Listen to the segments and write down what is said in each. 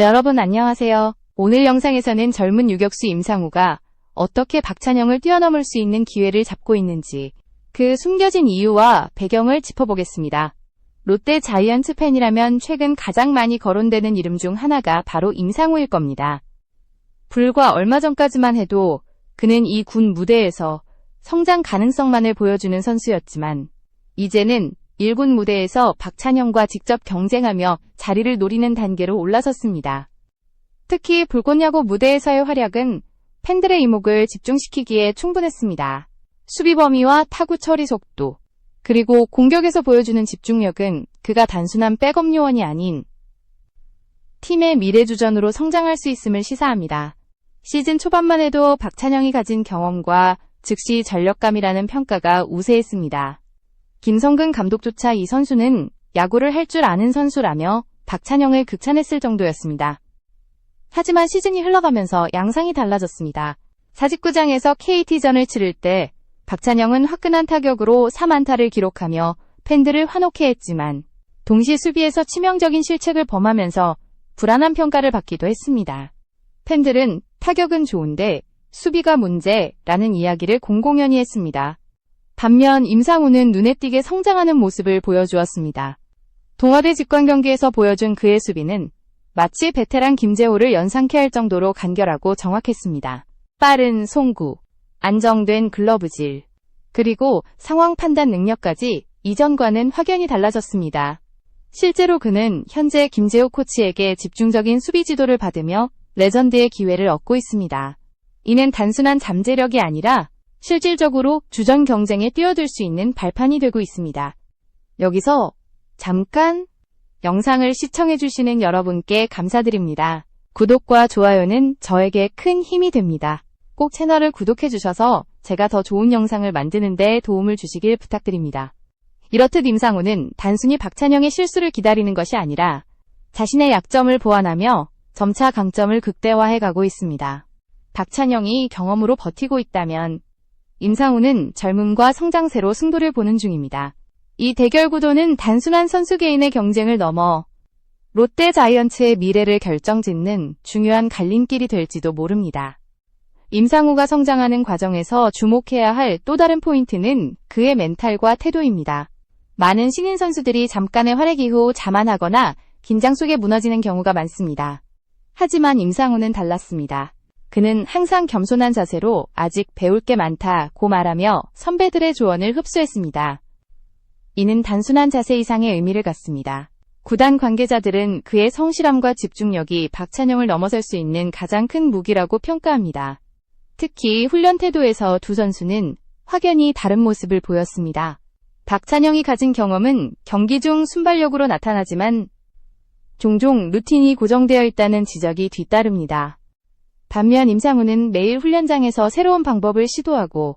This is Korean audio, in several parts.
여러분 안녕하세요. 오늘 영상에서는 젊은 유격수 임상우가 어떻게 박찬영을 뛰어넘을 수 있는 기회를 잡고 있는지 그 숨겨진 이유와 배경을 짚어보겠습니다. 롯데 자이언츠 팬이라면 최근 가장 많이 거론되는 이름 중 하나가 바로 임상우일 겁니다. 불과 얼마 전까지만 해도 그는 이 군 무대에서 성장 가능성만을 보여주는 선수였지만 이제는 1군 무대에서 박찬영과 직접 경쟁하며 자리를 노리는 단계로 올라섰습니다. 특히 불꽃야구 무대에서의 활약은 팬들의 이목을 집중시키기에 충분했습니다. 수비 범위와 타구 처리 속도, 그리고 공격에서 보여주는 집중력은 그가 단순한 백업 요원이 아닌 팀의 미래주전으로 성장할 수 있음을 시사합니다. 시즌 초반만 해도 박찬영이 가진 경험과 즉시 전력감이라는 평가가 우세했습니다. 김성근 감독조차 이 선수는 야구를 할 줄 아는 선수라며 박찬영을 극찬했을 정도였습니다. 하지만 시즌이 흘러가면서 양상이 달라졌습니다. 사직구장에서 KT전을 치를 때 박찬영은 화끈한 타격으로 3안타를 기록하며 팬들을 환호케 했지만 동시 수비에서 치명적인 실책을 범하면서 불안한 평가를 받기도 했습니다. 팬들은 타격은 좋은데 수비가 문제라는 이야기를 공공연히 했습니다. 반면 임상우는 눈에 띄게 성장하는 모습을 보여주었습니다. 동아대 직관 경기에서 보여준 그의 수비는 마치 베테랑 김재호를 연상케 할 정도로 간결하고 정확했습니다. 빠른 송구, 안정된 글러브질, 그리고 상황 판단 능력까지 이전과는 확연히 달라졌습니다. 실제로 그는 현재 김재호 코치에게 집중적인 수비 지도를 받으며 레전드의 기회를 얻고 있습니다. 이는 단순한 잠재력이 아니라 실질적으로 주전 경쟁에 뛰어들 수 있는 발판이 되고 있습니다. 여기서 잠깐 영상을 시청해주시는 여러분께 감사드립니다. 구독과 좋아요는 저에게 큰 힘이 됩니다. 꼭 채널을 구독해주셔서 제가 더 좋은 영상을 만드는데 도움을 주시길 부탁드립니다. 이렇듯 임상우는 단순히 박찬영의 실수를 기다리는 것이 아니라 자신의 약점을 보완하며 점차 강점을 극대화해 가고 있습니다. 박찬영이 경험으로 버티고 있다면 임상우는 젊음과 성장세로 승부를 보는 중입니다. 이 대결 구도는 단순한 선수 개인의 경쟁을 넘어 롯데 자이언츠의 미래를 결정짓는 중요한 갈림길이 될지도 모릅니다. 임상우가 성장하는 과정에서 주목해야 할 또 다른 포인트는 그의 멘탈과 태도입니다. 많은 신인 선수들이 잠깐의 활약 이후 자만하거나 긴장 속에 무너지는 경우가 많습니다. 하지만 임상우는 달랐습니다. 그는 항상 겸손한 자세로 아직 배울 게 많다고 말하며 선배들의 조언을 흡수했습니다. 이는 단순한 자세 이상의 의미를 갖습니다. 구단 관계자들은 그의 성실함과 집중력이 박찬영을 넘어설 수 있는 가장 큰 무기라고 평가합니다. 특히 훈련 태도에서 두 선수는 확연히 다른 모습을 보였습니다. 박찬영이 가진 경험은 경기 중 순발력으로 나타나지만 종종 루틴이 고정되어 있다는 지적이 뒤따릅니다. 반면 임상우는 매일 훈련장에서 새로운 방법을 시도하고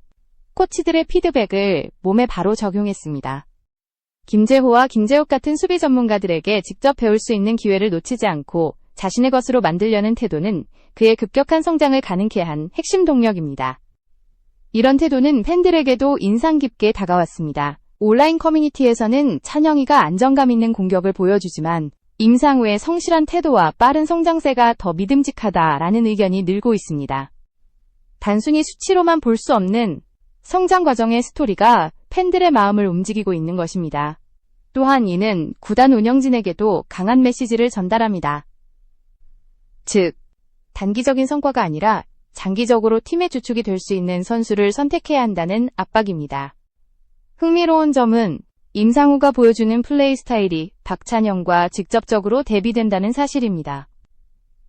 코치들의 피드백을 몸에 바로 적용했습니다. 김재호와 김재욱 같은 수비 전문가들에게 직접 배울 수 있는 기회를 놓치지 않고 자신의 것으로 만들려는 태도는 그의 급격한 성장을 가능케 한 핵심 동력입니다. 이런 태도는 팬들에게도 인상 깊게 다가왔습니다. 온라인 커뮤니티에서는 찬영이가 안정감 있는 공격을 보여주지만 임상우의 성실한 태도와 빠른 성장세가 더 믿음직하다라는 의견이 늘고 있습니다. 단순히 수치로만 볼 수 없는 성장 과정의 스토리가 팬들의 마음을 움직이고 있는 것입니다. 또한 이는 구단 운영진에게도 강한 메시지를 전달합니다. 즉, 단기적인 성과가 아니라 장기적으로 팀의 주축이 될 수 있는 선수를 선택해야 한다는 압박입니다. 흥미로운 점은 임상우가 보여주는 플레이 스타일이 박찬영과 직접적으로 대비된다는 사실입니다.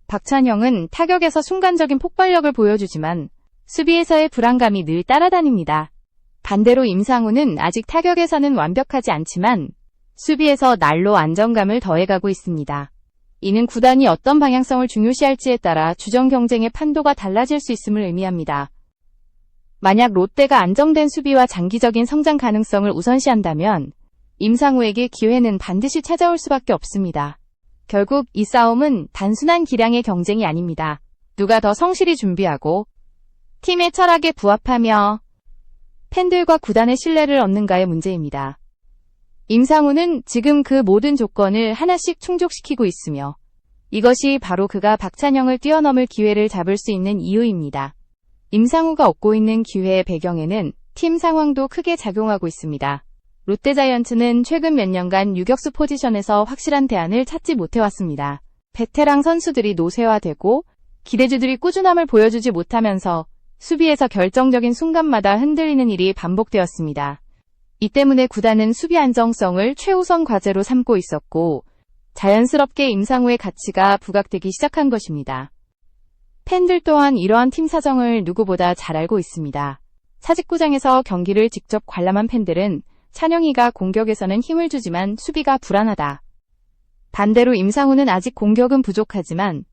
박찬영은 타격에서 순간적인 폭발력을 보여주지만 수비에서의 불안감이 늘 따라다닙니다. 반대로 임상우는 아직 타격에서는 완벽하지 않지만 수비에서 날로 안정감을 더해가고 있습니다. 이는 구단이 어떤 방향성을 중요시할지에 따라 주전 경쟁의 판도가 달라질 수 있음을 의미합니다. 만약 롯데가 안정된 수비와 장기적인 성장 가능성을 우선시한다면 임상우에게 기회는 반드시 찾아올 수밖에 없습니다. 결국 이 싸움은 단순한 기량의 경쟁이 아닙니다. 누가 더 성실히 준비하고 팀의 철학에 부합하며 팬들과 구단의 신뢰를 얻는가의 문제입니다. 임상우는 지금 그 모든 조건을 하나씩 충족시키고 있으며 이것이 바로 그가 박찬영을 뛰어넘을 기회를 잡을 수 있는 이유입니다. 임상우가 얻고 있는 기회의 배경에는 팀 상황도 크게 작용하고 있습니다. 롯데자이언츠는 최근 몇 년간 유격수 포지션에서 확실한 대안을 찾지 못해왔습니다. 베테랑 선수들이 노쇠화되고 기대주들이 꾸준함을 보여주지 못하면서 수비에서 결정적인 순간마다 흔들리는 일이 반복되었습니다. 이 때문에 구단은 수비 안정성을 최우선 과제로 삼고 있었고 자연스럽게 임상우의 가치가 부각되기 시작한 것입니다. 팬들 또한 이러한 팀 사정을 누구보다 잘 알고 있습니다. 사직구장에서 경기를 직접 관람한 팬들은 찬영이가 공격에서는 힘을 주지만 수비가 불안하다. 반대로 임상우는 아직 공격은 부족하지만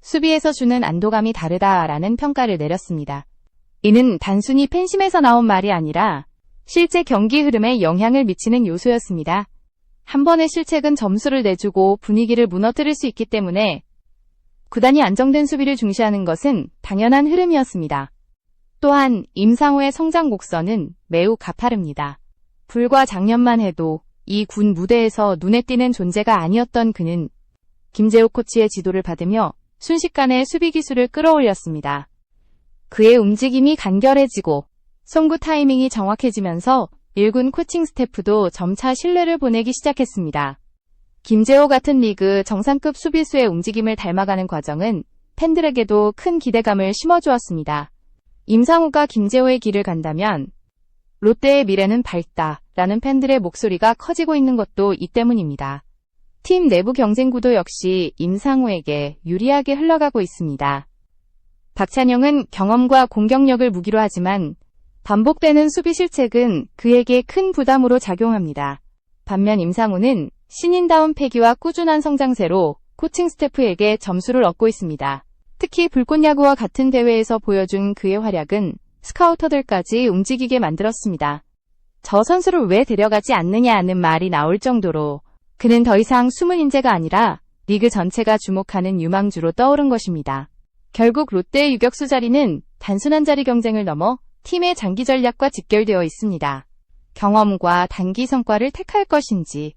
수비에서 주는 안도감이 다르다라는 평가를 내렸습니다. 이는 단순히 팬심에서 나온 말이 아니라 실제 경기 흐름에 영향을 미치는 요소였습니다. 한 번의 실책은 점수를 내주고 분위기를 무너뜨릴 수 있기 때문에 구단이 안정된 수비를 중시하는 것은 당연한 흐름이었습니다. 또한 임상우의 성장 곡선은 매우 가파릅니다. 불과 작년만 해도 이 군 무대에서 눈에 띄는 존재가 아니었던 그는 김재욱 코치의 지도를 받으며 순식간에 수비 기술을 끌어올렸습니다. 그의 움직임이 간결해지고 송구 타이밍이 정확해지면서 1군 코칭 스태프도 점차 신뢰를 보내기 시작했습니다. 김재호 같은 리그 정상급 수비수의 움직임을 닮아가는 과정은 팬들에게도 큰 기대감을 심어주었습니다. 임상우가 김재호의 길을 간다면 롯데의 미래는 밝다 라는 팬들의 목소리가 커지고 있는 것도 이 때문입니다. 팀 내부 경쟁 구도 역시 임상우에게 유리하게 흘러가고 있습니다. 박찬영은 경험과 공격력을 무기로 하지만 반복되는 수비 실책은 그에게 큰 부담으로 작용합니다. 반면 임상우는 신인다운 패기와 꾸준한 성장세로 코칭 스태프에게 점수를 얻고 있습니다. 특히 불꽃야구와 같은 대회에서 보여준 그의 활약은 스카우터들까지 움직이게 만들었습니다. 저 선수를 왜 데려가지 않느냐는 말이 나올 정도로 그는 더 이상 숨은 인재가 아니라 리그 전체가 주목하는 유망주로 떠오른 것입니다. 결국 롯데의 유격수 자리는 단순한 자리 경쟁을 넘어 팀의 장기 전략과 직결되어 있습니다. 경험과 단기 성과를 택할 것인지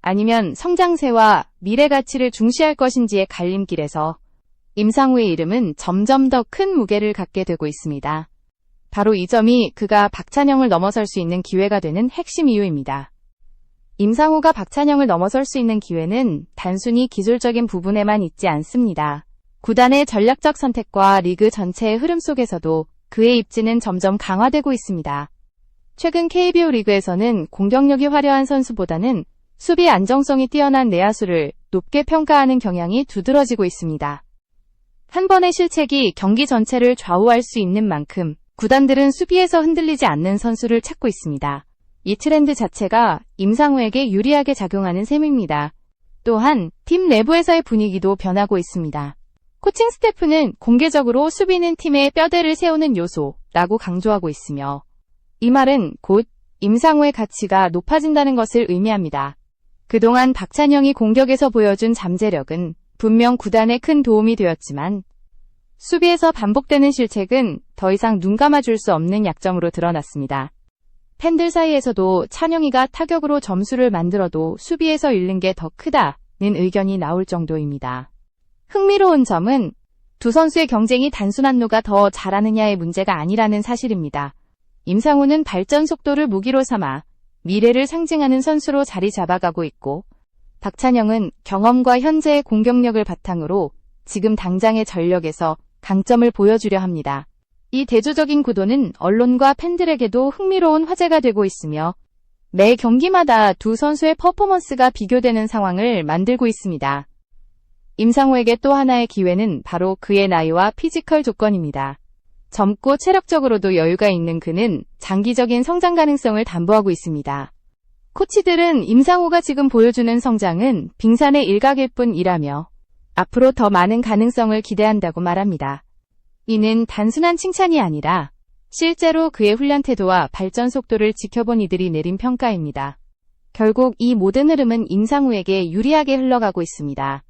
아니면 성장세와 미래 가치를 중시할 것인지의 갈림길에서 임상우의 이름은 점점 더 큰 무게를 갖게 되고 있습니다. 바로 이 점이 그가 박찬영을 넘어설 수 있는 기회가 되는 핵심 이유입니다. 임상우가 박찬영을 넘어설 수 있는 기회는 단순히 기술적인 부분에만 있지 않습니다. 구단의 전략적 선택과 리그 전체의 흐름 속에서도 그의 입지는 점점 강화되고 있습니다. 최근 KBO 리그에서는 공격력이 화려한 선수보다는 수비 안정성이 뛰어난 내야수를 높게 평가하는 경향이 두드러지고 있습니다. 한 번의 실책이 경기 전체를 좌우할 수 있는 만큼 구단들은 수비에서 흔들리지 않는 선수를 찾고 있습니다. 이 트렌드 자체가 임상우에게 유리하게 작용하는 셈입니다. 또한 팀 내부에서의 분위기도 변하고 있습니다. 코칭 스태프는 공개적으로 수비는 팀의 뼈대를 세우는 요소라고 강조하고 있으며 이 말은 곧 임상우의 가치가 높아진다는 것을 의미합니다. 그동안 박찬영이 공격에서 보여준 잠재력은 분명 구단에 큰 도움이 되었지만 수비에서 반복되는 실책은 더 이상 눈 감아줄 수 없는 약점으로 드러났습니다. 팬들 사이에서도 찬영이가 타격으로 점수를 만들어도 수비에서 잃는 게 더 크다는 의견이 나올 정도입니다. 흥미로운 점은 두 선수의 경쟁이 단순한 누가 더 잘하느냐의 문제가 아니라는 사실입니다. 임상우는 발전 속도를 무기로 삼아 미래를 상징하는 선수로 자리 잡아가고 있고 박찬영은 경험과 현재의 공격력을 바탕으로 지금 당장의 전력에서 강점을 보여주려 합니다. 이 대조적인 구도는 언론과 팬들에게도 흥미로운 화제가 되고 있으며 매 경기마다 두 선수의 퍼포먼스가 비교되는 상황을 만들고 있습니다. 임상호에게 또 하나의 기회는 바로 그의 나이와 피지컬 조건입니다. 젊고 체력적으로도 여유가 있는 그는 장기적인 성장 가능성을 담보하고 있습니다. 코치들은 임상호가 지금 보여주는 성장은 빙산의 일각일 뿐이라며 앞으로 더 많은 가능성을 기대한다고 말합니다. 이는 단순한 칭찬이 아니라 실제로 그의 훈련 태도와 발전 속도를 지켜본 이들이 내린 평가입니다. 결국 이 모든 흐름은 임상우에게 유리하게 흘러가고 있습니다.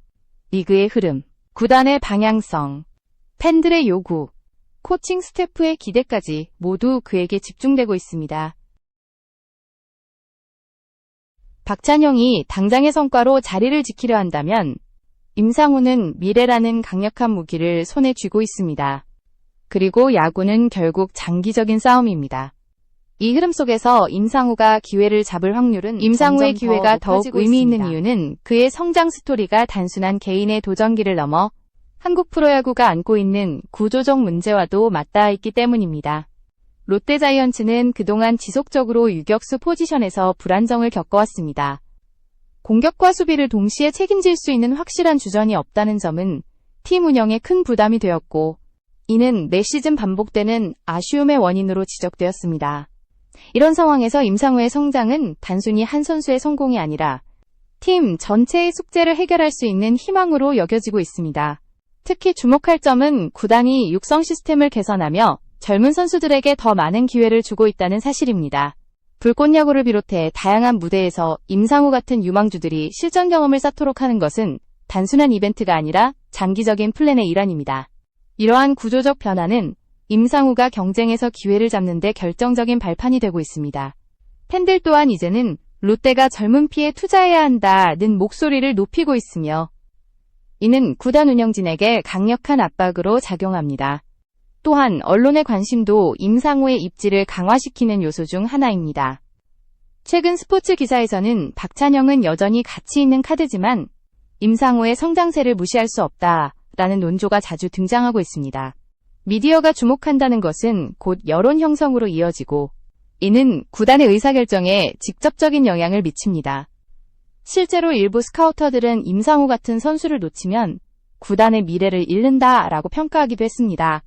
리그의 흐름, 구단의 방향성, 팬들의 요구, 코칭 스태프의 기대까지 모두 그에게 집중되고 있습니다. 박찬영이 당장의 성과로 자리를 지키려 한다면 임상우는 미래라는 강력한 무기를 손에 쥐고 있습니다. 그리고 야구는 결국 장기적인 싸움입니다. 이 흐름 속에서 임상우가 기회를 잡을 확률은 임상우의 기회가 더욱 의미 있는 있습니다. 이유는 그의 성장 스토리가 단순한 개인의 도전기를 넘어 한국 프로야구가 안고 있는 구조적 문제와도 맞닿아 있기 때문입니다. 롯데자이언츠는 그동안 지속적으로 유격수 포지션에서 불안정을 겪어왔습니다. 공격과 수비를 동시에 책임질 수 있는 확실한 주전이 없다는 점은 팀 운영에 큰 부담이 되었고, 이는 매 시즌 반복되는 아쉬움의 원인으로 지적되었습니다. 이런 상황에서 임상우의 성장은 단순히 한 선수의 성공이 아니라 팀 전체의 숙제를 해결할 수 있는 희망으로 여겨지고 있습니다. 특히 주목할 점은 구단이 육성 시스템을 개선하며 젊은 선수들에게 더 많은 기회를 주고 있다는 사실입니다. 불꽃야구를 비롯해 다양한 무대에서 임상우 같은 유망주들이 실전 경험을 쌓도록 하는 것은 단순한 이벤트가 아니라 장기적인 플랜의 일환입니다. 이러한 구조적 변화는 임상우가 경쟁에서 기회를 잡는 데 결정적인 발판이 되고 있습니다. 팬들 또한 이제는 롯데가 젊은 피에 투자해야 한다는 목소리를 높이고 있으며 이는 구단 운영진에게 강력한 압박으로 작용합니다. 또한 언론의 관심도 임상우의 입지를 강화시키는 요소 중 하나입니다. 최근 스포츠 기사에서는 박찬영은 여전히 가치 있는 카드지만 임상우의 성장세를 무시할 수 없다라는 논조가 자주 등장하고 있습니다. 미디어가 주목한다는 것은 곧 여론 형성으로 이어지고 이는 구단의 의사결정에 직접적인 영향을 미칩니다. 실제로 일부 스카우터들은 임상우 같은 선수를 놓치면 구단의 미래를 잃는다라고 평가하기도 했습니다.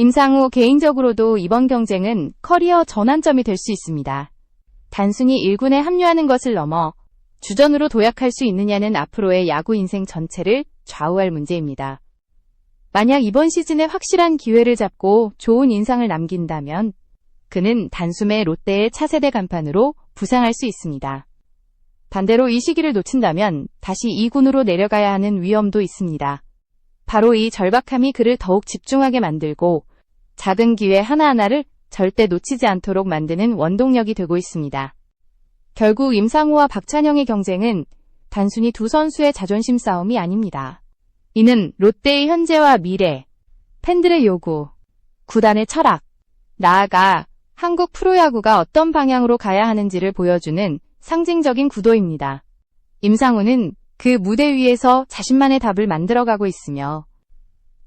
임상우 개인적으로도 이번 경쟁은 커리어 전환점이 될 수 있습니다. 단순히 1군에 합류하는 것을 넘어 주전으로 도약할 수 있느냐는 앞으로의 야구 인생 전체를 좌우할 문제입니다. 만약 이번 시즌에 확실한 기회를 잡고 좋은 인상을 남긴다면 그는 단숨에 롯데의 차세대 간판으로 부상할 수 있습니다. 반대로 이 시기를 놓친다면 다시 2군으로 내려가야 하는 위험도 있습니다. 바로 이 절박함이 그를 더욱 집중하게 만들고 작은 기회 하나하나를 절대 놓치지 않도록 만드는 원동력이 되고 있습니다. 결국 임상우와 박찬영의 경쟁은 단순히 두 선수의 자존심 싸움이 아닙니다. 이는 롯데의 현재와 미래, 팬들의 요구, 구단의 철학, 나아가 한국 프로야구가 어떤 방향으로 가야 하는지를 보여주는 상징적인 구도입니다. 임상우는 그 무대 위에서 자신만의 답을 만들어가고 있으며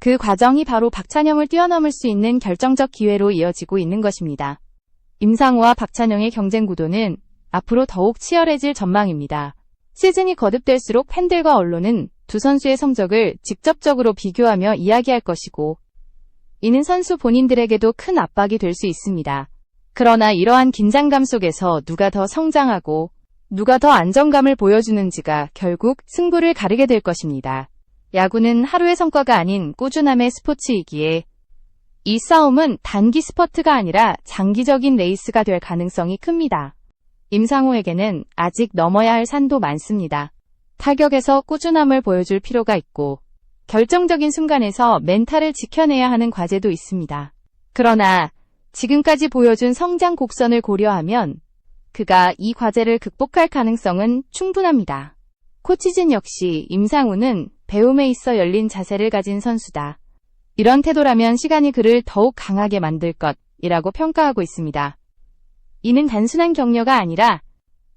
그 과정이 바로 박찬영을 뛰어넘을 수 있는 결정적 기회로 이어지고 있는 것입니다. 임상우와 박찬영의 경쟁 구도는 앞으로 더욱 치열해질 전망입니다. 시즌이 거듭될수록 팬들과 언론은 두 선수의 성적을 직접적으로 비교하며 이야기할 것이고, 이는 선수 본인들에게도 큰 압박이 될 수 있습니다. 그러나 이러한 긴장감 속에서 누가 더 성장하고 누가 더 안정감을 보여주는지가 결국 승부를 가르게 될 것입니다. 야구는 하루의 성과가 아닌 꾸준함의 스포츠이기에 이 싸움은 단기 스퍼트가 아니라 장기적인 레이스가 될 가능성이 큽니다. 임상호에게는 아직 넘어야 할 산도 많습니다. 타격에서 꾸준함을 보여줄 필요가 있고 결정적인 순간에서 멘탈을 지켜내야 하는 과제도 있습니다. 그러나 지금까지 보여준 성장 곡선을 고려하면 그가 이 과제를 극복할 가능성은 충분합니다. 코치진 역시 임상우는 배움에 있어 열린 자세를 가진 선수다. 이런 태도라면 시간이 그를 더욱 강하게 만들 것이라고 평가하고 있습니다. 이는 단순한 격려가 아니라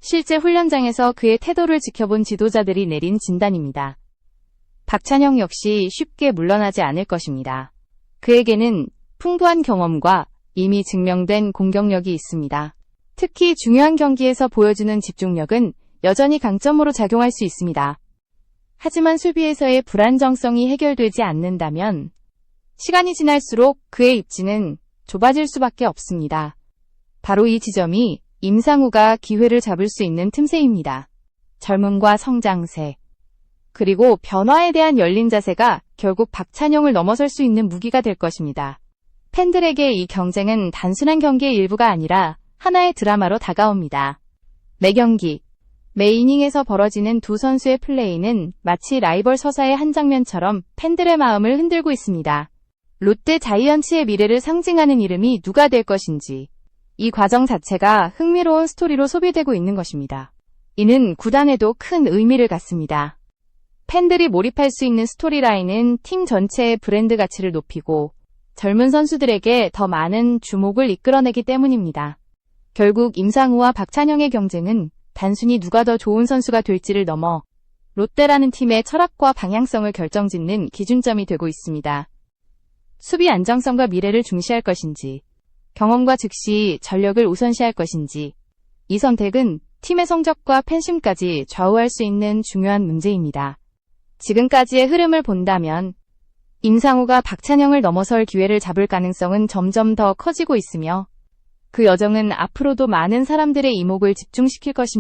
실제 훈련장에서 그의 태도를 지켜본 지도자들이 내린 진단입니다. 박찬영 역시 쉽게 물러나지 않을 것입니다. 그에게는 풍부한 경험과 이미 증명된 공격력이 있습니다. 특히 중요한 경기에서 보여주는 집중력은 여전히 강점으로 작용할 수 있습니다. 하지만 수비에서의 불안정성이 해결되지 않는다면 시간이 지날수록 그의 입지는 좁아질 수밖에 없습니다. 바로 이 지점이 임상우가 기회를 잡을 수 있는 틈새입니다. 젊음과 성장세, 그리고 변화에 대한 열린 자세가 결국 박찬영을 넘어설 수 있는 무기가 될 것입니다. 팬들에게 이 경쟁은 단순한 경기의 일부가 아니라 하나의 드라마로 다가옵니다. 매 경기, 매 이닝에서 벌어지는 두 선수의 플레이는 마치 라이벌 서사의 한 장면처럼 팬들의 마음을 흔들고 있습니다. 롯데 자이언츠의 미래를 상징하는 이름이 누가 될 것인지, 이 과정 자체가 흥미로운 스토리로 소비되고 있는 것입니다. 이는 구단에도 큰 의미를 갖습니다. 팬들이 몰입할 수 있는 스토리라인은 팀 전체의 브랜드 가치를 높이고 젊은 선수들에게 더 많은 주목을 이끌어내기 때문입니다. 결국 임상우와 박찬영의 경쟁은 단순히 누가 더 좋은 선수가 될지를 넘어 롯데라는 팀의 철학과 방향성을 결정짓는 기준점이 되고 있습니다. 수비 안정성과 미래를 중시할 것인지, 경험과 즉시 전력을 우선시할 것인지, 이 선택은 팀의 성적과 팬심까지 좌우할 수 있는 중요한 문제입니다. 지금까지의 흐름을 본다면 임상우가 박찬영을 넘어설 기회를 잡을 가능성은 점점 더 커지고 있으며 그 여정은 앞으로도 많은 사람들의 이목을 집중시킬 것입니다.